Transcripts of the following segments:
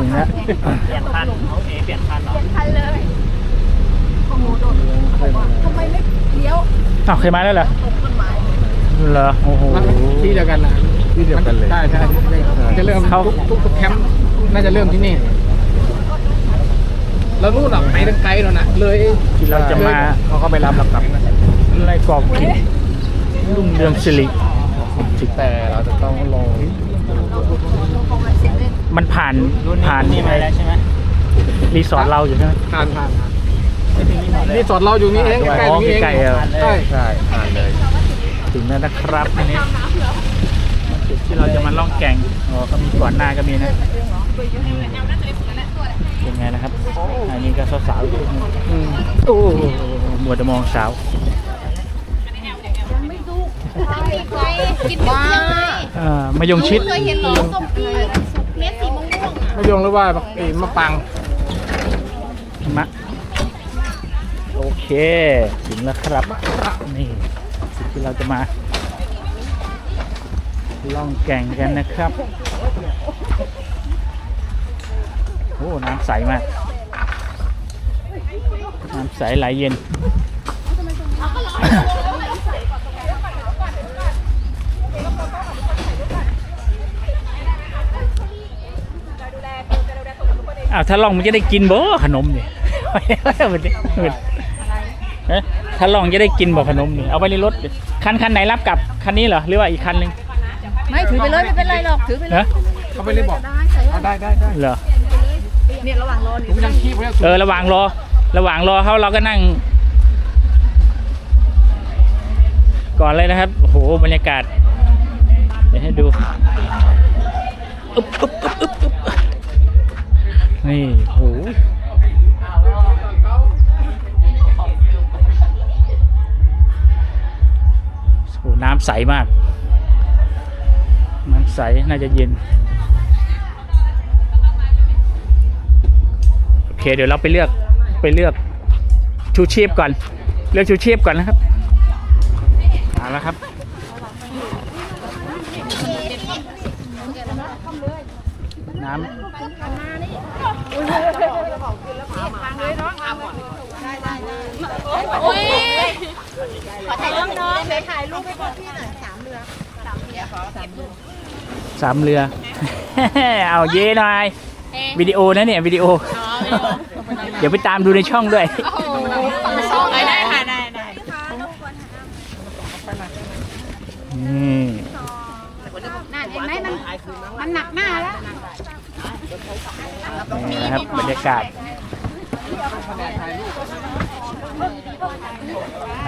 ถึงแล้วเปลี่ยนคันโอเคเปลี่ยนคันเหรอทันเลยโอ้โหโดดทำไมไม่เลี้ยวอ้าวเคยมาแล้วเหรอตรงต้นไม้เหรอโอ้โหที่เดียวกันนะที่เดียวกันเลยใช่ใช่มันจะเริ่มเขาทุกทุกแคมป์น่าจะเริ่มที่นี่แล้วนู่นอะไปตั้งไกลแล้วน่ะเลยที่เราจะมาเขาก็ไปรับเรากลับไล่กอบกินรุ่งเรืองสิริแต่เราจะต้องลง คงเลยเสียเล่นมันผ่านผ่านนี่มาแล้วใช่ไหมรีสอร์ทเราอยู่ใช่ไหมผ่านผ่านนี่สอดเราอยู่นี่เองใกล้ๆอ๋อนี่เองใกล้ๆเออใช่ใช่ผ่านเลย ถึงแล้วนะครับอันนี้จุดที่เราจะมาล่องแก่งอ๋อก็มีก่อนหน้าก็มีนะเป็นไงนะครับ อันนี้ก็สาวๆอยู่อืมโอ้มัวแต่มองสาวกินบ้าเอ่อมายงชิดเคยเห็นหรอส้มปี เม็ดสีม่วงม่วงอะมะยงหรือว่าไอ้มะปังมะโอเคถึงแล้วครับนี่จุดที่เราจะมา ล่องแก่งกันนะครับโอ้น้ำใสมาก น้ำใสไหลเย็น อ้าวถ้าลองมันจะได้กินบ่ขนมเนี่ยมันดิมันเอ๊ะถ้าลองจะได้กินบ่ขนมเนี่ยเอาไปในรถดิคันคันไหนรับกลับคันนี้เหรอหรือว่าอีกคันหนึ่งไม่ถือไปเลยไม่เป็นไรหรอกถือไปเลยนะเขาไปเลยบอกได้ใส่เอาได้ได้ได้เหรอเนี่ยระหว่างรอผมยังคีบไว้เออระหว่างรอ ระหว่างรอเขาเราก็นั่ง ก่อนเลยนะครับโอ้โหบรรยากาศเดี๋ยวให้ดูอึ๊บอึ๊บอึ๊บอึ๊บอึ๊บ นี่โอ้โหโหน้ำใสมาก น้ำใส น่าจะเย็น โอเค เดี๋ยวเราไปเลือกไปเลือกชูชีพก่อน เลือกชูชีพก่อนนะครับเอาแล้วครับน้ำ อ้ยขอถ่ายรูปน้องไปถ่ายรูปให้พ่อพี่หน่อยสามเรือสามเรือ เอาเย่หน่อยวิดีโอนะเนี่ยวิดีโอ เดี๋ยวไปตามดูในช่องด้วยโอ้โหฝั่งซองได้ค่ะได้ได้นี่น่าเห็นไหมมันมันหนักหน้าแล้ว นี่นะครับบรรยากาศ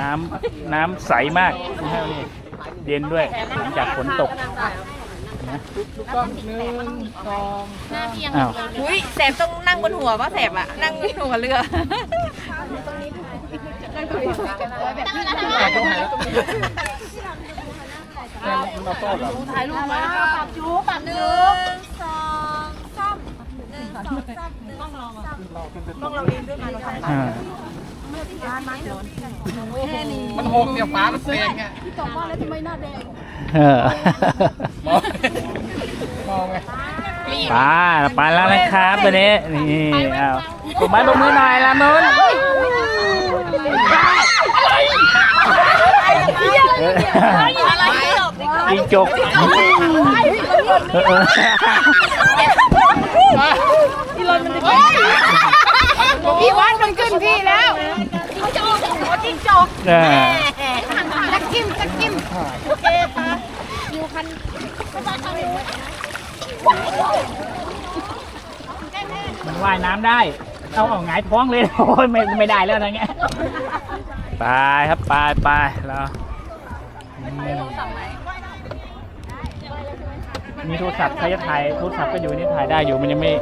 น้ำน้ำใสมากนะครับนี่เย็นด้วยหลังจากฝนตกนะก็หนึ่งสองอ้าวอุ้ยแสบต้องนั่งบนหัวว่าแสบอะนั่งบนหัวเรือแต่ต้องหายแล้วเราโต้เหรอถ่ายรูปมาปรับจูปรับหนึ่งสองสามหนึ่งส องสามหนึ่งสองสามอ่ามันหกเนี่ยฟ้ามันแดงไงพี่ตอบว่าแล้วทำไมหน้าแดงเออมองมองไงไปไปแล้วนะครับตอนนี้นี่เอาตบไม้ตบมือหน่อยละนุนยิงจกเออเออ พี่วัดมันขึ้นพี่แล้วจิ้งจกจิ้งจกเออจักกิ้มจักกิ้มโอเคค่ะอยู่คันมันว่ายน้ำได้ เอาเอาหงายท้องเลย โอ้ยไม่ไม่ได้แล้วนะเงี้ยไปครับไปไปแล้วมีโทรศัพท์ใครจะถ่ายโทรศัพท์ก็อยู่นี่ถ่ายได้อยู่มันยังไม่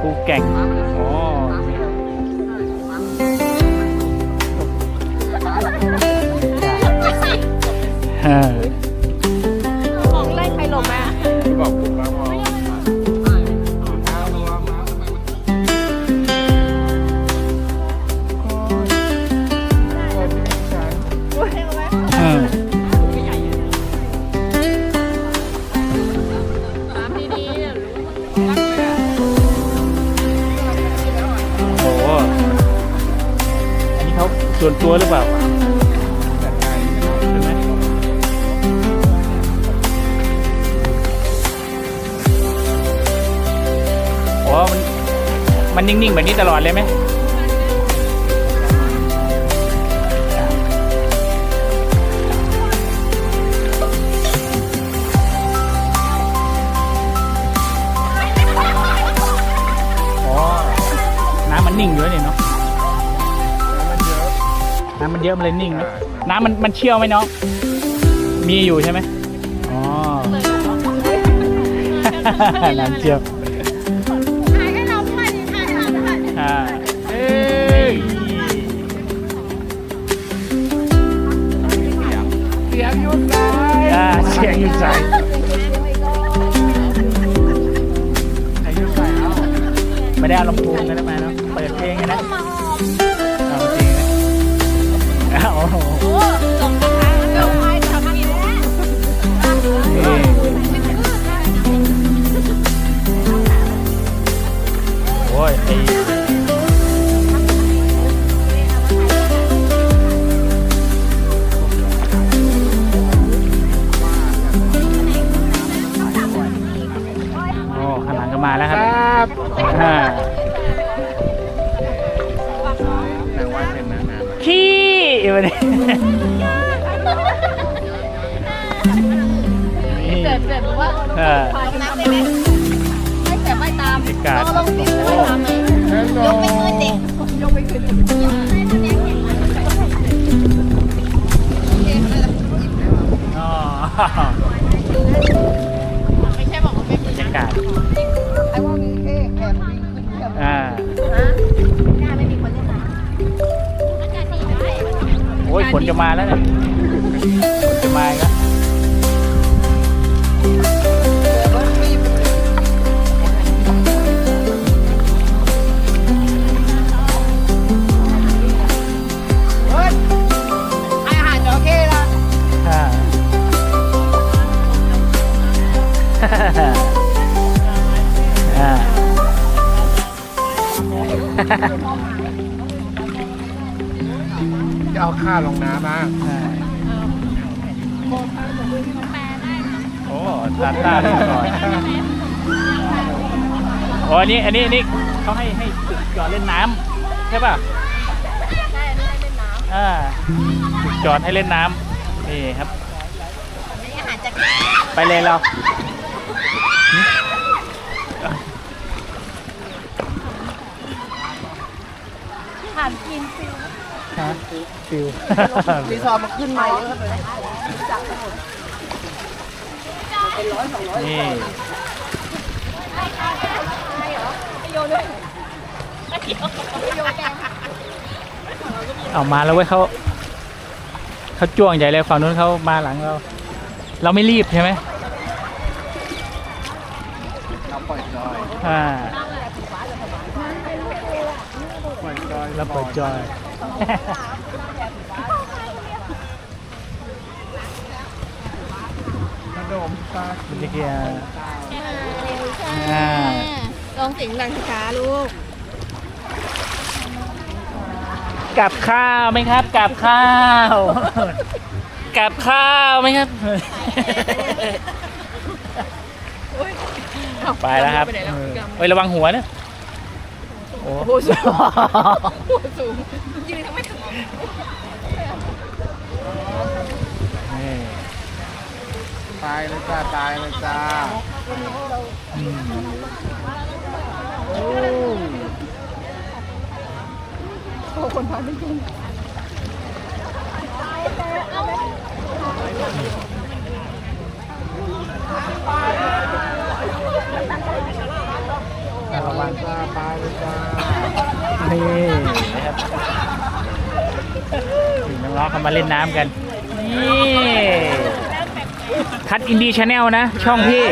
ภูแก่งอ๋อเออของไล่ใครหลบไหมอื ส่วนตัวหรือเปล่าใช่ไหมโอ้มันมันนิ่งๆแบบนี้ตลอดเลยไหมำมันเยอะมันเลยนิ่งนะน้ำมันมันเชี่ยวไหมเนาะมีอยู่ใช่ไหมอ๋อน้ำเชี่ยว ไม่ใช่บอกว่าไม่บรรยากาศไอ้ว่ามีแค่แอบวิ่งขึ้นแค่อ่าหน้าไม่มีคนเล่นน้ำอากาศดีได้โอ้ยฝนจะมาแล้วเนี่ยฝนจะมาอีกแล้ว จะเอาข้าลงน้ำนะอ่าโอ้ทานตาเรียบร้อยโอ้อันนี้อันนี้อันนี้เขาให้ให้ฝึกจอดเล่นน้ำใช่ป่ะใช่ไม่ได้เล่นน้ำอ่าฝึกจอดให้เล่นน้ำนี่ครับนี่อาหารจะไปเลยเรา ผ่านกินฟิวฮะฟิว รีสอร์ทมาขึ้นใหม่เลยนี่โยนด้วยโยนแกงเอามาแล้วเว้ยเขาเขาจ้วงใหญ่เลยฝั่งนู้นเขามาหลังเรา เราไม่รีบใช่ไหมเราปล่อยจอยอ่า ปล่อยจอยเราเปิดจอยขนมตาเมื่อกี้อ่าลองเสียงดังช้าลูกกับข้าวไหมครับกับข้าวกับข้าวไหมครับไปแล้วครับเฮ้ยระวังหัวเนะโอ้โหสูงสูงยืนทำไม่ถึงนี่ตายเลยจ้าตายเลยจ้าอืมโอ้ แต่ละวันปาปลาเลยจ้านี่นะครับน้องๆเขามาเล่นน้ำกัน นี่ทัดอินดี้ชาแนลนะ ช่องพี่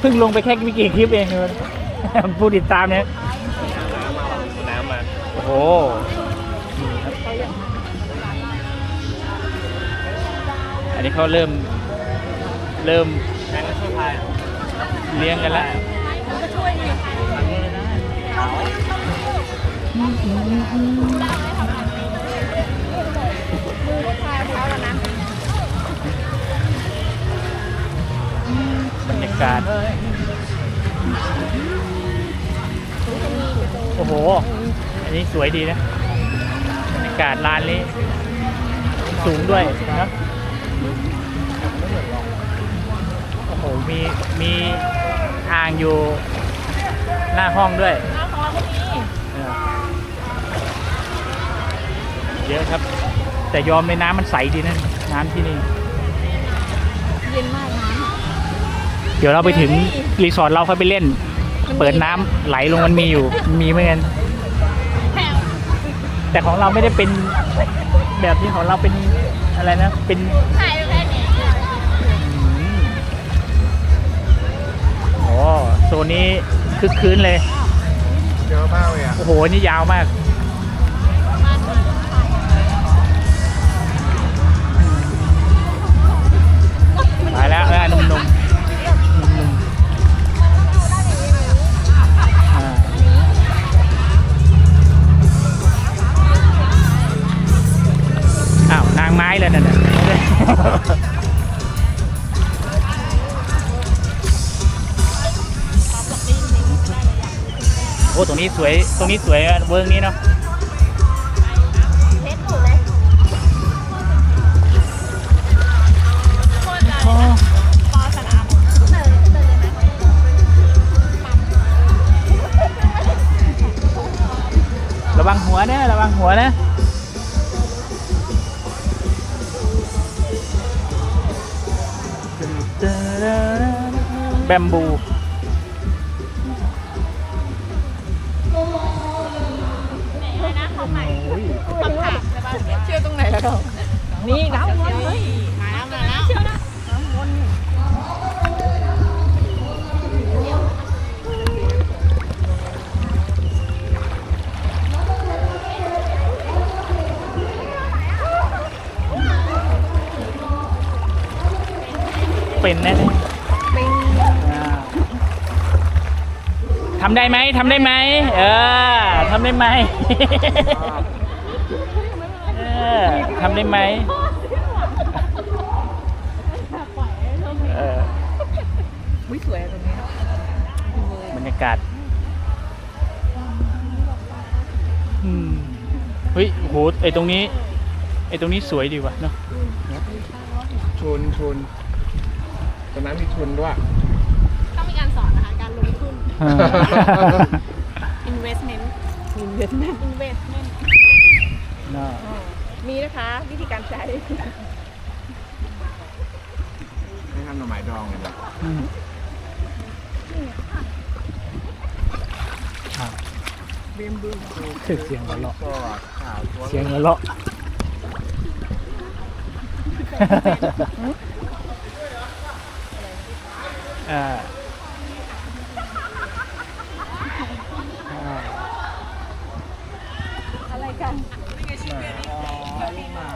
เพิ่งลงไปแค่ไม่กี่คลิปเองเลยผู้ติดตามเนี่ยน้ำมาโอ้โหอันนี้เขาเริ่มเริ่ม เลี้ยงกันแล้วบรรยากาศ โอ้โห อันนี้สวยดีนะ บรรยากาศร้านนี้ สูงด้วยนะ มีมีอ่างอยู่หน้าห้องด้วยเออเยอะครับ แต่ยอมในน้ำมันใสดีนะน้ำที่นี่ เย็นมากนะเดี๋ยวเราไปถึงรีสอร์ทเราค่อยไปเล่น เปิดน้ำไหลลงมันมีอยู่มันมีเหมือนกันแต่ของเราไม่ได้เป็นแบบที่ของเราเป็นอะไรนะ เป็นถ่าย โซนนี้คึกคืนเลย เยอะมากเลยอะ โอ้โห นี่ยาวมาก อ้ตรงนี้สวยตรงนี้สวยอะเวิร์กนี้เนาะเทสถูกเลยอ๋อปอสนามเติร์เติร์เลยไหมระวังหัวนะระวังหัวนะแบมบู แล้วดอกนี่น้ำวนเลยมาแล้วมาแล้วเชื่อนะเป็นแน่ๆอ่าทำได้ไหมทำได้ไหมเออทำได้ไหมเออ ทำได้ไหมเอออุ้ยสวยอะตรงนี้บรรยากาศอืมเฮ้ยโหไอตรงนี้ ไอตรงนี้สวยดีว่ะเนาะชุนชุนตอนนั้นมีชุนด้วย ต้องมีการสอนนะคะ การลงทุนเออ investment investment investment เนาะ มี นะคะ วิธีการใช้ให้ทำหน่อไม้ดองเลยนะอืมอะคือเสียงหัวเราะก็ขาวตัวเสียงหัวเราะอ่าอ่าอะไรกัน ลูกหมา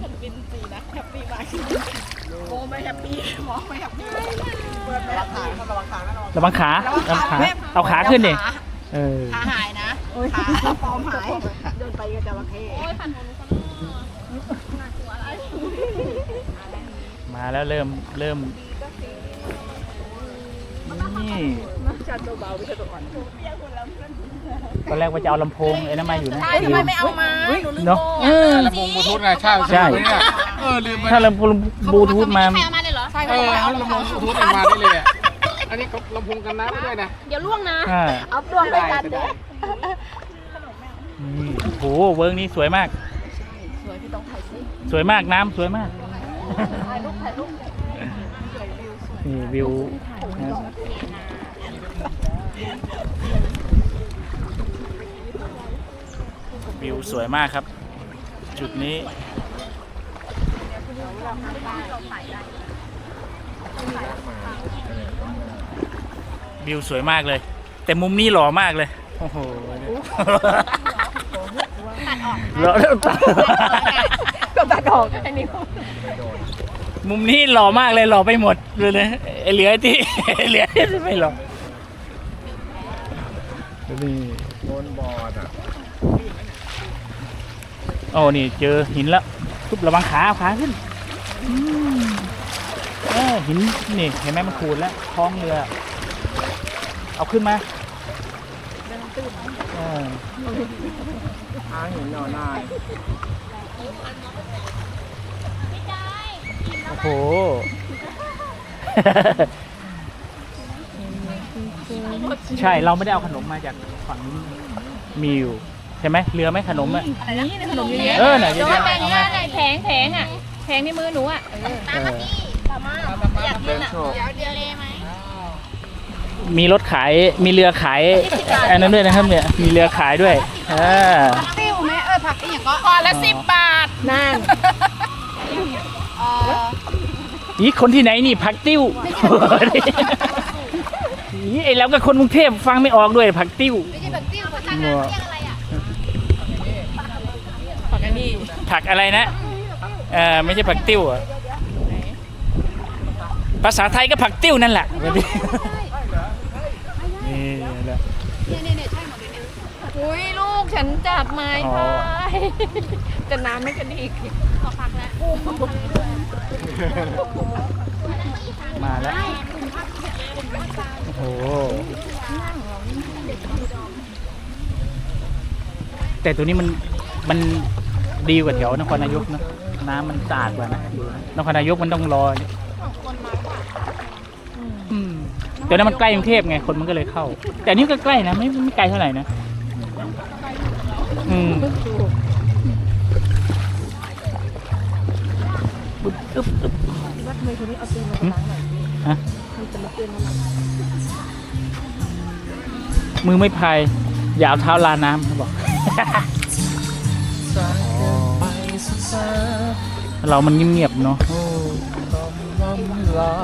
คนบินสีนะแฮปปี้มากโมไม่แฮปปี้มอไม่แฮปปี้เปิดไม่ระวังขาระวังขาระวังขาระวังขาเอาขาขึ้นดิเออขาหายนะขาฟอมหายเดินไปกับจระเข้โอ้ยพันหัวลูกน่ากลัวอะไรมาแล้วเริ่มเริ่มนี่มันตัวเบาไม่ใช่ตัวอ่อน ตอนแรกว่าจะเอาลำโพงไอ้นั่นมาอยู่นะ ใช่ทำไมไม่เอามาหนูลืมเนาะโบเออลำโพงบลูทูธไงใช่ใช่ ลืมไปเนี่ยเออลืมไปถ้าลำโพงบลูทูธมา ใครเอามาเลยเหรอ ใช่เอเขาอไม่เอาเอาลำโพงบลูทูธออกมาได้เลยอะอันนี้เขาลำโพงกันน้ำไปด้วยนะเดี๋ยวล่วงนะ อ่าเอาดวงไปกันเด้อนี่โอ้โหเวิร์กนี้สวยมาก สวยพี่ต้องถ่ายสิสวยมากน้ำสวยมาก ถ่ายรูปถ่ายรูปนี่วิวนะ วิวสวยมากครับ จุดนี้วิวสวยมากเลย แต่มุมนี้หล่อมากเลย โอ้โหหล่อก็ตัดออกไอ้นี่มุมนี้หล่อมากเลยหล่อไปหมดเลยนะเหลือที่เหลือที่ไม่หล่อนี่โดนบอดอะโอ้นี่เจอหินแล้วทุบระวังขาเอาขาขึ้นเออหินนี่เห็นไหมมันขูดแล้วท้องเรือ เอาขึ้นมาเอออ้างห็นหน่อนายโอ้โหใช่เราไม่ได้เอาขนมมาจากฝั่งนี้มีอยู่ ช่ไหมเรือไหมขนมอะนี่ขนมเยอะแยะเออไหนเยแต่อะว่าแยะแบ่งเอาง่ามายแผงแผงอะแผงในมือหนูอะเออเออเดินโชว์เดี๋ยวเดี๋ยวเลยไหมมีรถขายมีเรือขายอันนั้นด้วยนะครับเนี่ยมีเรือขายด้วยเออติ้วไหมเออผักอีกอย่างก็พอละสิบบาทนั่นเอออีคนที่ไหนนี่ผักติ้วอีไอแล้วก็คนกรุงเทพฟังไม่ออกด้วยผักติ้วไม่ใช่ผักติ้วภาษาอังกฤษเรียกอะไรอะ ผักอันนี้ ผักอะไรนะเออไม่ใช่ผักติ้วอะภาษาไทยก็ผักติ้วนั่นแหละนี่แหละเนี่ยเนี่ยเนี่ยใช่หมดเลยเนี่ยอุ้ยลูกฉันจับไม้อ๋อพายแต่น้ำไม่กระดิกขอพักแล้วมาแล้วโอ้โหแต่ตัวนี้มันมัน ดีกว่าแถวนครนายกนะน้ำมันสะอาดกว่านะนครนายกมันต้องรออืมเดี๋ยวนั้นมันใกล้กรุงเทพไงคนมันก็เลยเข้า แต่อันนี่ก็ใกล้นะไม่ไม่ไกลเท่าไหร่นะอืมอึ๊บอึ๊บอึ๊บหึฮะมือไม่พายอย่าเอาเท้าลาน้ำเขาบอก เรามันเงียบๆเนาะคำลำลา